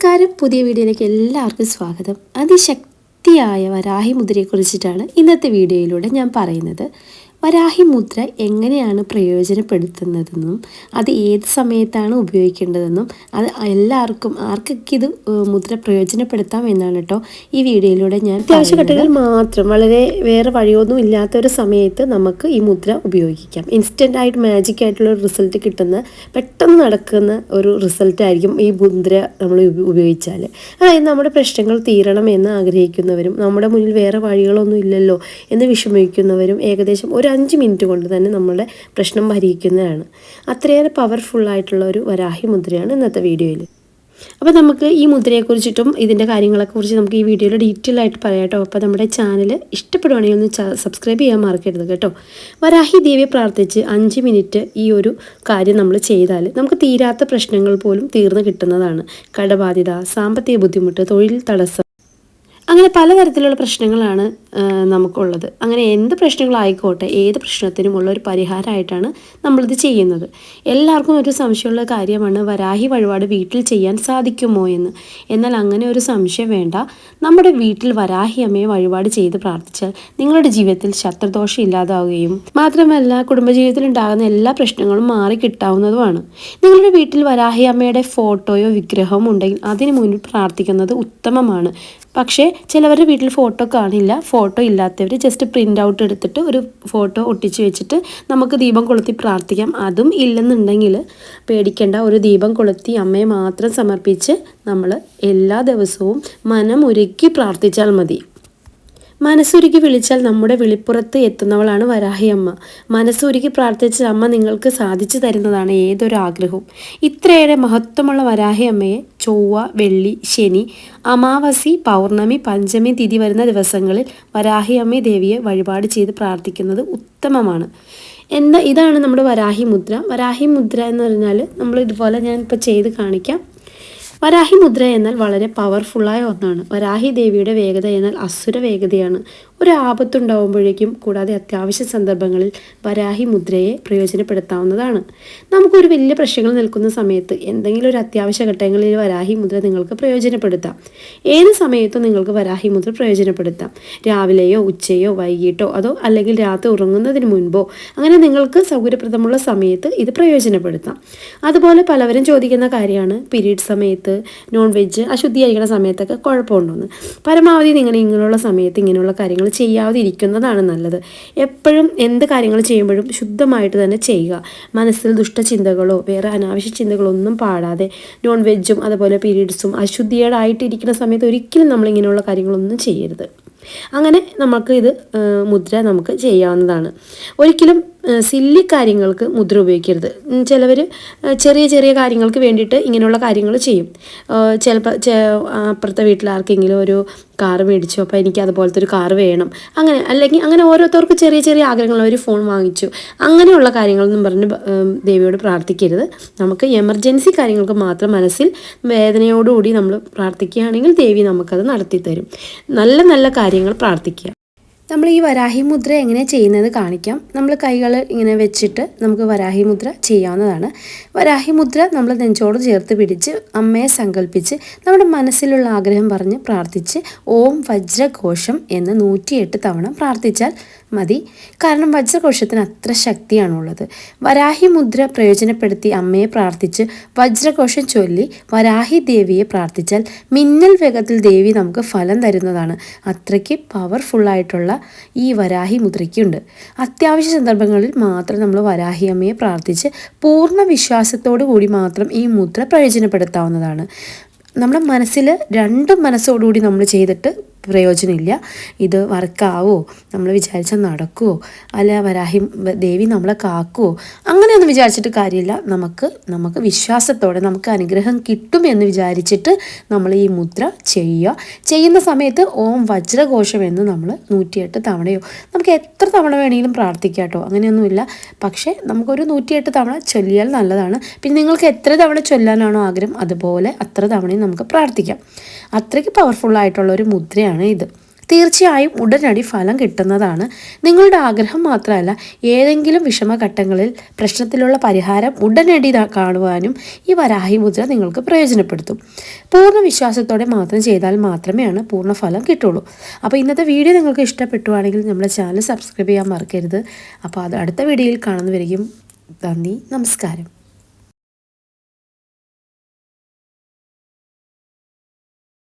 നമസ്കാരം. പുതിയ വീഡിയോയിലേക്ക് എല്ലാവർക്കും സ്വാഗതം. അതിശക്തിയായ വരാഹി മുദ്രയെക്കുറിച്ചിട്ടാണ് ഇന്നത്തെ വീഡിയോയിലൂടെ ഞാൻ പറയുന്നത്. വരാഹി മുദ്ര എങ്ങനെയാണ് പ്രയോജനപ്പെടുത്തുന്നതെന്നും അത് ഏത് സമയത്താണ് ഉപയോഗിക്കേണ്ടതെന്നും അത് എല്ലാവർക്കും ആർക്കൊക്കെ ഇത് മുദ്ര പ്രയോജനപ്പെടുത്താം എന്നാണ് കേട്ടോ ഈ വീഡിയോയിലൂടെ ഞാൻ അത്യാവശ്യ ഘട്ടങ്ങൾ മാത്രം വളരെ വേറെ വഴിയൊന്നും ഇല്ലാത്ത ഒരു സമയത്ത് നമുക്ക് ഈ മുദ്ര ഉപയോഗിക്കാം. ഇൻസ്റ്റന്റ് ആയിട്ട് മാജിക് ആയിട്ടുള്ള ഒരു റിസൾട്ട് കിട്ടുന്ന പെട്ടെന്ന് നടക്കുന്ന ഒരു റിസൾട്ട് ആയിരിക്കും ഈ മുദ്ര നമ്മൾ ഉപയോഗിച്ചാൽ അതായത് നമ്മുടെ പ്രശ്നങ്ങൾ തീരണം എന്ന് ആഗ്രഹിക്കുന്നവരും നമ്മുടെ മുന്നിൽ വേറെ വഴികളൊന്നും ഇല്ലല്ലോ എന്ന് വിഷമിക്കുന്നവരും ഏകദേശം ഒരു അഞ്ച് മിനിറ്റ് കൊണ്ട് തന്നെ നമ്മളുടെ പ്രശ്നം പരിഹരിക്കുന്നതാണ്. അത്രയേറെ പവർഫുള്ളായിട്ടുള്ള ഒരു വരാഹി മുദ്രയാണ് ഇന്നത്തെ വീഡിയോയിൽ അപ്പോൾ നമുക്ക് ഈ മുദ്രയെക്കുറിച്ചിട്ടും ഇതിന്റെ കാര്യങ്ങളെക്കുറിച്ച് നമുക്ക് ഈ വീഡിയോയിൽ ഡീറ്റെയിൽ ആയിട്ട് പറയാം കേട്ടോ. അപ്പോൾ നമ്മുടെ ചാനൽ ഇഷ്ടപ്പെടുവാണെങ്കിൽ ഒന്ന് സബ്സ്ക്രൈബ് ചെയ്യാൻ മറക്കരുത് കേട്ടോ. വരാഹി ദേവിയെ പ്രാർത്ഥിച്ച് അഞ്ച് മിനിറ്റ് ഈ ഒരു കാര്യം നമ്മൾ ചെയ്താൽ നമുക്ക് തീരാത്ത പ്രശ്നങ്ങൾ പോലും തീർന്നു കിട്ടുന്നതാണ്. കടബാധ്യത സാമ്പത്തിക ബുദ്ധിമുട്ട് തൊഴിൽ തടസ്സം അങ്ങനെ പലതരത്തിലുള്ള പ്രശ്നങ്ങളാണ് നമുക്കുള്ളത്. അങ്ങനെ എന്ത് പ്രശ്നങ്ങളായിക്കോട്ടെ ഏത് പ്രശ്നത്തിനും ഉള്ള ഒരു പരിഹാരമായിട്ടാണ് നമ്മളിത് ചെയ്യുന്നത്. എല്ലാവർക്കും ഒരു സംശയമുള്ള കാര്യമാണ് വരാഹി വഴിപാട് വീട്ടിൽ ചെയ്യാൻ സാധിക്കുമോ എന്ന്. എന്നാൽ അങ്ങനെ ഒരു സംശയം വേണ്ട. നമ്മുടെ വീട്ടിൽ വരാഹി അമ്മയെ വഴിപാട് ചെയ്ത് പ്രാർത്ഥിച്ചാൽ നിങ്ങളുടെ ജീവിതത്തിൽ ശത്രുദോഷം ഇല്ലാതാവുകയും മാത്രമല്ല കുടുംബജീവിതത്തിൽ ഉണ്ടാകുന്ന എല്ലാ പ്രശ്നങ്ങളും മാറി കിട്ടാവുന്നതുമാണ്. നിങ്ങളുടെ വീട്ടിൽ വരാഹി അമ്മയുടെ ഫോട്ടോയോ വിഗ്രഹമോ ഉണ്ടെങ്കിൽ അതിനു മുന്നിൽ പ്രാർത്ഥിക്കുന്നത് ഉത്തമമാണ്. പക്ഷേ ചിലവരുടെ വീട്ടിൽ ഫോട്ടോ കാണില്ല ഫോട്ടോ ഇല്ലാത്തവർ ജസ്റ്റ് പ്രിന്റ് ഔട്ട് എടുത്തിട്ട് ഒരു ഫോട്ടോ ഒട്ടിച്ച് വെച്ചിട്ട് നമുക്ക് ദീപം കൊളുത്തി പ്രാർത്ഥിക്കാം. അതും ഇല്ലെന്നുണ്ടെങ്കിൽ പേടിക്കേണ്ട ഒരു ദീപം കൊളുത്തി അമ്മയെ മാത്രം സമർപ്പിച്ച് നമ്മൾ എല്ലാ ദിവസവും മനമുരുക്കി പ്രാർത്ഥിച്ചാൽ മതി. മനസ്സുരുക്കി വിളിച്ചാൽ നമ്മുടെ വിളിപ്പുറത്ത് എത്തുന്നവളാണ് വരാഹി അമ്മ. മനസ്സുരുക്കി പ്രാർത്ഥിച്ച അമ്മ നിങ്ങൾക്ക് സാധിച്ചു തരുന്നതാണ് ഏതൊരു ആഗ്രഹവും. ഇത്രയേറെ മഹത്വമുള്ള വരാഹി അമ്മയെ ചൊവ്വ വെള്ളി ശനി അമാവാസി പൗർണമി പഞ്ചമി തിഥി വരുന്ന ദിവസങ്ങളിൽ വരാഹി അമ്മ ദേവിയെ വഴിപാട് ചെയ്ത് പ്രാർത്ഥിക്കുന്നത് ഉത്തമമാണ്. എന്താ ഇതാണ് നമ്മുടെ വരാഹി മുദ്ര. വരാഹി മുദ്ര എന്ന് പറഞ്ഞാൽ നമ്മൾ ഇതുപോലെ ഞാൻ ഇപ്പോൾ ചെയ്ത് കാണിക്കാം. വരാഹി മുദ്ര എന്നാൽ വളരെ പവർഫുള്ളായ ഒന്നാണ്. വരാഹി ദേവിയുടെ വേഗത എന്നാൽ അസുര വേഗതയാണ്. ഒരു ആപത്തുണ്ടാവുമ്പോഴേക്കും കൂടാതെ അത്യാവശ്യ സന്ദർഭങ്ങളിൽ വരാഹി മുദ്രയെ പ്രയോജനപ്പെടുത്താവുന്നതാണ്. നമുക്കൊരു വലിയ പ്രശ്നങ്ങൾ നിൽക്കുന്ന സമയത്ത് എന്തെങ്കിലും ഒരു അത്യാവശ്യ ഘട്ടങ്ങളിൽ വരാഹി മുദ്ര നിങ്ങൾക്ക് പ്രയോജനപ്പെടുത്താം. ഏത് സമയത്തും നിങ്ങൾക്ക് വരാഹി മുദ്ര പ്രയോജനപ്പെടുത്താം. രാവിലെയോ ഉച്ചയോ വൈകിട്ടോ അതോ അല്ലെങ്കിൽ രാത്രി ഉറങ്ങുന്നതിന് മുൻപോ അങ്ങനെ നിങ്ങൾക്ക് സൗകര്യപ്രദമുള്ള സമയത്ത് ഇത് പ്രയോജനപ്പെടുത്താം. അതുപോലെ പലവരും ചോദിക്കുന്ന കാര്യമാണ് പീരീഡ് സമയത്ത് നോൺ വെജ് അശുദ്ധി അശുദ്ധിയായിരിക്കുന്ന സമയത്തൊക്കെ കുഴപ്പമുണ്ടോന്ന്. പരമാവധി നിങ്ങൾ ഇങ്ങനെയുള്ള സമയത്ത് ഇങ്ങനെയുള്ള കാര്യങ്ങൾ ചെയ്യാതെ ഇരിക്കുന്നതാണ് നല്ലത്. എപ്പോഴും എന്ത് കാര്യങ്ങൾ ചെയ്യുമ്പോഴും ശുദ്ധമായിട്ട് തന്നെ ചെയ്യുക. മനസ്സിൽ ദുഷ്ടചിന്തകളോ വേറെ അനാവശ്യ ചിന്തകളോ ഒന്നും പാടാതെ നോൺ വെജും അതുപോലെ പീരീഡ്സും അശുദ്ധിയേടായിട്ടിരിക്കുന്ന സമയത്ത് ഒരിക്കലും നമ്മൾ ഇങ്ങനെയുള്ള കാര്യങ്ങളൊന്നും ചെയ്യരുത്. അങ്ങനെ നമുക്ക് ഇത് മുദ്ര നമുക്ക് ചെയ്യാവുന്നതാണ്. ഒരിക്കലും സില്ലി കാര്യങ്ങൾക്ക് മുദ്ര ഉപയോഗിക്കരുത്. ചിലവർ ചെറിയ ചെറിയ കാര്യങ്ങൾക്ക് വേണ്ടിയിട്ട് ഇങ്ങനെയുള്ള കാര്യങ്ങൾ ചെയ്യും. ചിലപ്പോൾ അപ്പുറത്തെ വീട്ടിൽ ആർക്കെങ്കിലും ഒരു കാറ് മേടിച്ചു അപ്പോൾ എനിക്ക് അതുപോലത്തെ ഒരു കാറ് വേണം. അങ്ങനെ അല്ലെങ്കിൽ അങ്ങനെ ഓരോരുത്തർക്ക് ചെറിയ ചെറിയ ആഗ്രഹങ്ങൾ ഒരു ഫോൺ വാങ്ങിച്ചു. അങ്ങനെയുള്ള കാര്യങ്ങളൊന്നും പറഞ്ഞ് ദേവിയോട് പ്രാർത്ഥിക്കരുത്. നമുക്ക് എമർജൻസി കാര്യങ്ങൾക്ക് മാത്രം മനസ്സിൽ വേദനയോടുകൂടി നമ്മൾ പ്രാർത്ഥിക്കുകയാണെങ്കിൽ ദേവി നമുക്കത് നടത്തി തരും നല്ല നല്ല കാര്യങ്ങൾ പ്രാർത്ഥിക്കുക. നമ്മൾ ഈ വരാഹി മുദ്ര എങ്ങനെ ചെയ്യുന്നത് കാണിക്കാം. നമ്മൾ കൈകൾ ഇങ്ങനെ വെച്ചിട്ട് നമുക്ക് വരാഹി മുദ്ര ചെയ്യാവുന്നതാണ്. വരാഹി മുദ്ര നമ്മൾ നെഞ്ചോട് ചേർത്ത് പിടിച്ച് അമ്മയെ സങ്കല്പിച്ച് നമ്മുടെ മനസ്സിലുള്ള ആഗ്രഹം പറഞ്ഞ് പ്രാർത്ഥിച്ച് ഓം വജ്രഘോഷം എന്ന് നൂറ്റിയെട്ട് തവണ പ്രാർത്ഥിച്ചാൽ മതി. കാരണം വജ്രഘോഷത്തിന് അത്ര ശക്തിയാണുള്ളത്. വരാഹി മുദ്ര പ്രയോജനപ്പെടുത്തി അമ്മയെ പ്രാർത്ഥിച്ച് വജ്രഘോഷം ചൊല്ലി വരാഹി ദേവിയെ പ്രാർത്ഥിച്ചാൽ മിന്നൽ വേഗത്തിൽ ദേവി നമുക്ക് ഫലം തരുന്നതാണ്. അത്രയ്ക്ക് പവർഫുള്ളായിട്ടുള്ള ഈ വരാഹി മുദ്രയ്ക്കുണ്ട്. അത്യാവശ്യ സന്ദർഭങ്ങളിൽ മാത്രം നമ്മൾ വരാഹി അമ്മയെ പ്രാർത്ഥിച്ച് പൂർണ വിശ്വാസത്തോടു കൂടി മാത്രം ഈ മുദ്ര പ്രയോജനപ്പെടുത്താവുന്നതാണ്. നമ്മുടെ മനസ്സിൽ രണ്ടും മനസ്സോടുകൂടി നമ്മൾ ചെയ്തിട്ട് പ്രയോജനമില്ല. ഇത് വർക്കാവോ? നമ്മൾ വിചാരിച്ചാൽ നടക്കുമോ അല്ല വരാഹി ദേവി നമ്മളെ കാക്കുമോ അങ്ങനെയൊന്നും വിചാരിച്ചിട്ട് കാര്യമില്ല. നമുക്ക് നമുക്ക് വിശ്വാസത്തോടെ നമുക്ക് അനുഗ്രഹം കിട്ടും എന്ന് വിചാരിച്ചിട്ട് നമ്മൾ ഈ മുദ്ര ചെയ്യുക. ചെയ്യുന്ന സമയത്ത് ഓം വജ്രഘോഷം എന്ന് നമ്മൾ നൂറ്റിയെട്ട് തവണയോ നമുക്ക് എത്ര തവണ വേണമെങ്കിലും പ്രാർത്ഥിക്കാം കേട്ടോ. അങ്ങനെയൊന്നുമില്ല. പക്ഷേ നമുക്കൊരു നൂറ്റിയെട്ട് തവണ ചൊല്ലിയാൽ നല്ലതാണ്. പിന്നെ നിങ്ങൾക്ക് എത്ര തവണ ചൊല്ലാനാണോ ആഗ്രഹം അതുപോലെ അത്ര തവണയും നമുക്ക് പ്രാർത്ഥിക്കാം. അത്രയ്ക്ക് പവർഫുൾ ആയിട്ടുള്ള ഒരു മുദ്രയാണ് ഇത്. തീർച്ചയായും ഉടനടി ഫലം കിട്ടുന്നതാണ്. നിങ്ങളുടെ ആഗ്രഹം മാത്രമല്ല ഏതെങ്കിലും വിഷമഘട്ടങ്ങളിൽ പ്രശ്നത്തിലുള്ള പരിഹാരം ഉടനടി കാണുവാനും ഈ വരാഹി മുദ്ര നിങ്ങൾക്ക് പ്രയോജനപ്പെടുത്തും. പൂർണ വിശ്വാസത്തോടെ മാത്രം ചെയ്താൽ മാത്രമേയാണ് പൂർണ ഫലം കിട്ടുള്ളൂ. അപ്പോൾ ഇന്നത്തെ വീഡിയോ നിങ്ങൾക്ക് ഇഷ്ടപ്പെട്ടുവാണെങ്കിൽ നമ്മുടെ ചാനൽ സബ്സ്ക്രൈബ് ചെയ്യാൻ മറക്കരുത്. അപ്പോൾ അത് അടുത്ത വീഡിയോയിൽ കാണുന്നവരെയും നന്ദി നമസ്കാരം.